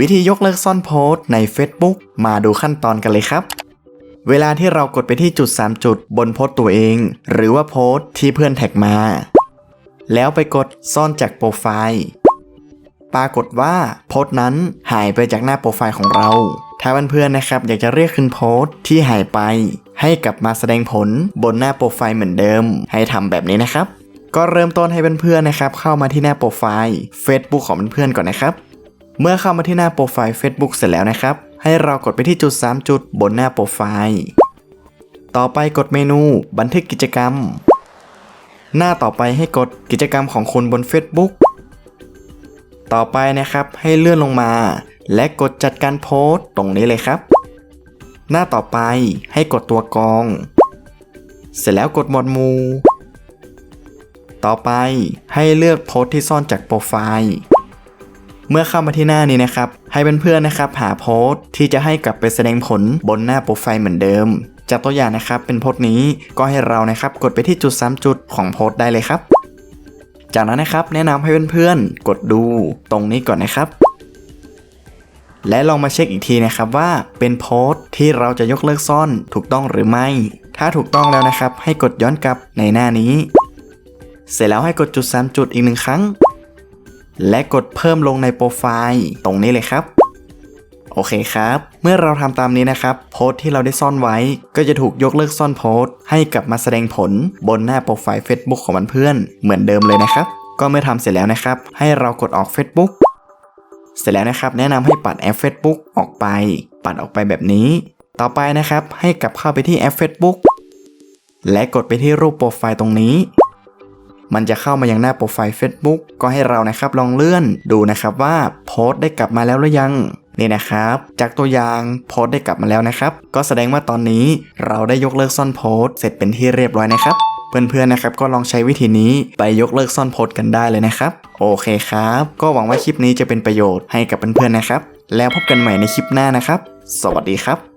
วิธียกเลิกซ่อนโพสต์ใน Facebook มาดูขั้นตอนกันเลยครับ เวลาที่เรากดไปที่จุด 3 จุดบนโพสต์ตัวเอง หรือว่าโพสต์ที่เพื่อนแท็กมา แล้วไปกดซ่อนจากโปรไฟล์ปรากฏว่าโพสต์นั้นหายไปจากหน้าโปรไฟล์ของเรา ถ้าเพื่อนๆนะครับ อยากจะเรียกคืนโพสต์ที่หายไป ให้กลับมาแสดงผลบนหน้าโปรไฟล์เหมือนเดิม ให้ทำแบบนี้นะครับ ก็เริ่มต้นให้เพื่อนๆนะครับ เข้ามาที่หน้าโปรไฟล์ Facebook ของเพื่อนๆก่อนนะครับ เมื่อเข้ามาที่หน้าโปรไฟล์ Facebook เสร็จแล้วนะครับ ให้เรากดไปที่จุด 3 จุดบนหน้าโปรไฟล์ ต่อไปกดเมนูบันทึกกิจกรรม หน้าต่อไปให้กดกิจกรรมของคุณบน Facebook ต่อไปนะครับให้เลื่อนลงมา และกดจัดการโพสต์ตรงนี้เลยครับ หน้าต่อไปให้กดตัวกรอง เสร็จแล้วกดหมวดหมู่ต่อไปให้เลือกโพสต์ที่ซ่อนจากโปรไฟล์ เมื่อเข้ามาที่หน้านี้นะครับ ให้เพื่อนๆนะครับหาโพสต์ที่จะให้กลับไปแสดงผลบนหน้าโปรไฟล์เหมือนเดิม จากตัวอย่างนะครับเป็นโพสต์นี้ก็ให้เรานะครับกดไปที่จุด 3 จุดของโพสต์ได้เลยครับ จากนั้นนะครับแนะนำให้เพื่อนๆกดดูตรงนี้ก่อนนะครับ และลองมาเช็คอีกทีนะครับว่าเป็นโพสต์ที่เราจะยกเลิกซ่อนถูกต้องหรือไม่ ถ้าถูกต้องแล้วนะครับ ให้กดย้อนกลับในหน้านี้ เสร็จแล้วให้กดจุด 3 จุดอีกหนึ่งครั้ง และกดเพิ่มลงในโปรไฟล์ตรงนี้เลยครับ โอเคครับ เมื่อเราทำตามนี้นะครับ โพสต์ที่เราได้ซ่อนไว้ ก็จะถูกยกเลิกซ่อนโพสต์ให้กลับมาแสดงผลบนหน้าโปรไฟล์ Facebook ของเพื่อนเหมือนเดิมเลยนะครับ ก็เมื่อทำเสร็จแล้วนะครับ ให้เรากดออก Facebook เสร็จแล้วนะครับแนะนำให้ปัดแอป Facebook ออกไป ปัดออกไปแบบนี้ ต่อไปนะครับให้กลับเข้าไปที่แอป Facebook และกดไปที่รูปโปรไฟล์ตรงนี้ มันจะเข้ามายังหน้าโปรไฟล์ Facebook ก็ให้เรานะครับลองเลื่อนดูนะครับว่าโพสต์ได้กลับมาแล้วหรือยังนี่นะครับ จากตัวอย่างโพสต์ได้กลับมาแล้วนะครับ ก็แสดงว่าตอนนี้เราได้ยกเลิกซ่อนโพสต์เสร็จเป็นที่เรียบร้อยนะครับเพื่อนๆนะครับก็ลองใช้วิธีนี้ไปยกเลิกซ่อนโพสต์กันได้เลยนะครับโอเคครับ ก็หวังว่าคลิปนี้จะเป็นประโยชน์ให้กับเพื่อนๆนะครับ แล้วพบกันใหม่ในคลิปหน้านะครับ สวัสดีครับ